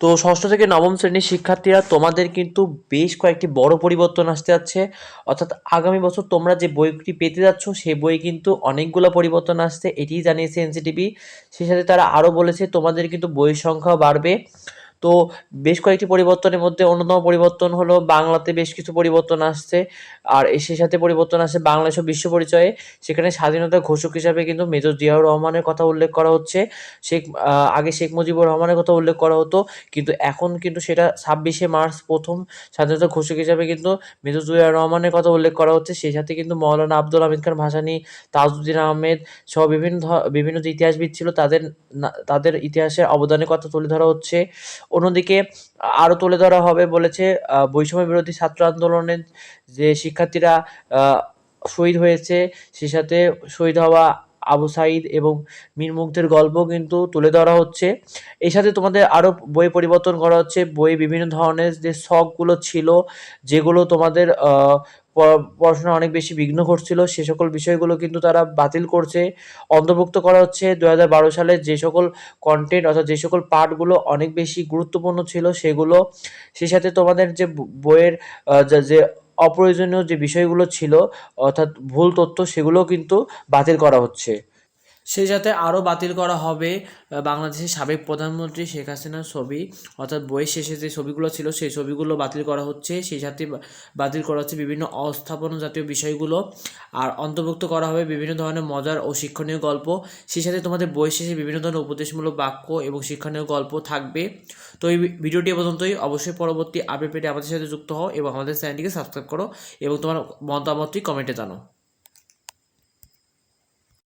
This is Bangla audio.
তো ষষ্ঠ থেকে নবম শ্রেণির শিক্ষার্থীরা, তোমাদের কিন্তু বেশ কয়েকটি বড় পরিবর্তন আসতে যাচ্ছে। অর্থাৎ আগামী বছর তোমরা যে বইটি পেতে যাচ্ছ সে বই কিন্তু অনেকগুলো পরিবর্তন আসছে। এটিই জানিয়েছে এনসিটিভি। সেই সাথে তারা আরও বলেছে, তোমাদের কিন্তু বইয়ের সংখ্যা বাড়বে। তো বেশ কয়েকটি পরিবর্তনের মধ্যে অন্যতম পরিবর্তন হলো বাংলাতে বেশ কিছু পরিবর্তন আসছে। আর সেই সাথে পরিবর্তন আসছে বাংলাদেশ বিশ্ব পরিচয়ে। সেখানে স্বাধীনতা ঘোষক হিসাবে কিন্তু মেজর জিয়াউর রহমানের কথা উল্লেখ করা হচ্ছে। শেখ আগে শেখ মুজিবুর রহমানের কথা উল্লেখ করা হতো। কিন্তু এখন কিন্তু সেটা ছাব্বিশে মার্চ প্রথম স্বাধীনতা ঘোষক হিসাবে কিন্তু মেজর জিয়াউর রহমানের কথা উল্লেখ করা হচ্ছে। সেই সাথে কিন্তু মৌলানা আব্দুল হামিদ খান ভাসানী, তাজউদ্দিন আহমেদ সহ বিভিন্ন বিভিন্ন যে ইতিহাসবিদ ছিল তাদের তাদের ইতিহাসের অবদানের কথা তুলে ধরা হচ্ছে। অন্যদিকে আরও তুলে ধরা হবে বলেছে বৈষম্য বিরোধী ছাত্র আন্দোলনের যে শিক্ষার্থীরা শহীদ হয়েছে সে সাথে শহীদ হওয়া আবু সাইদ এবং মীর মুগ্ধের গল্প কিন্তু তুলে ধরা হচ্ছে। এর সাথে তোমাদের আরও বই পরিবর্তন করা হচ্ছে। বই বিভিন্ন ধরনের যে শখগুলো ছিল, যেগুলো তোমাদের পড়াশোনা অনেক বেশি বিঘ্ন ঘটছিল, সে সকল বিষয়গুলো কিন্তু তারা বাতিল করছে। অন্তর্ভুক্ত করা হচ্ছে দু হাজার বারো সালে যে সকল কন্টেন্ট অর্থাৎ যে সকল পার্টগুলো অনেক বেশি গুরুত্বপূর্ণ ছিল সেগুলো। সে সাথে তোমাদের যে বইয়ের যে অপ্রয়োজনীয় যে বিষয়গুলো ছিল অর্থাৎ ভুল তথ্য সেগুলোও কিন্তু বাতিল করা হচ্ছে। সেই সাথে আরও বাতিল করা হবে বাংলাদেশের সাবেক প্রধানমন্ত্রী শেখ হাসিনার ছবি, অর্থাৎ বইয়ের শেষে যে ছবিগুলো ছিল সেই ছবিগুলো বাতিল করা হচ্ছে। সেই সাথে বাতিল করা হচ্ছে বিভিন্ন অস্থাপন জাতীয় বিষয়গুলো। আর অন্তর্ভুক্ত করা হবে বিভিন্ন ধরনের মজার ও শিক্ষণীয় গল্প। সেই সাথে তোমাদের বই শেষে বিভিন্ন ধরনের উপদেশমূলক বাক্য এবং শিক্ষণীয় গল্প থাকবে। তো এই ভিডিওটি পর্যন্তই। অবশ্যই পরবর্তী আপডেট পেতে আমাদের সাথে যুক্ত হও এবং আমাদের চ্যানেলটিকে সাবস্ক্রাইব করো এবং তোমার মতামতটি কমেন্টে জানাও।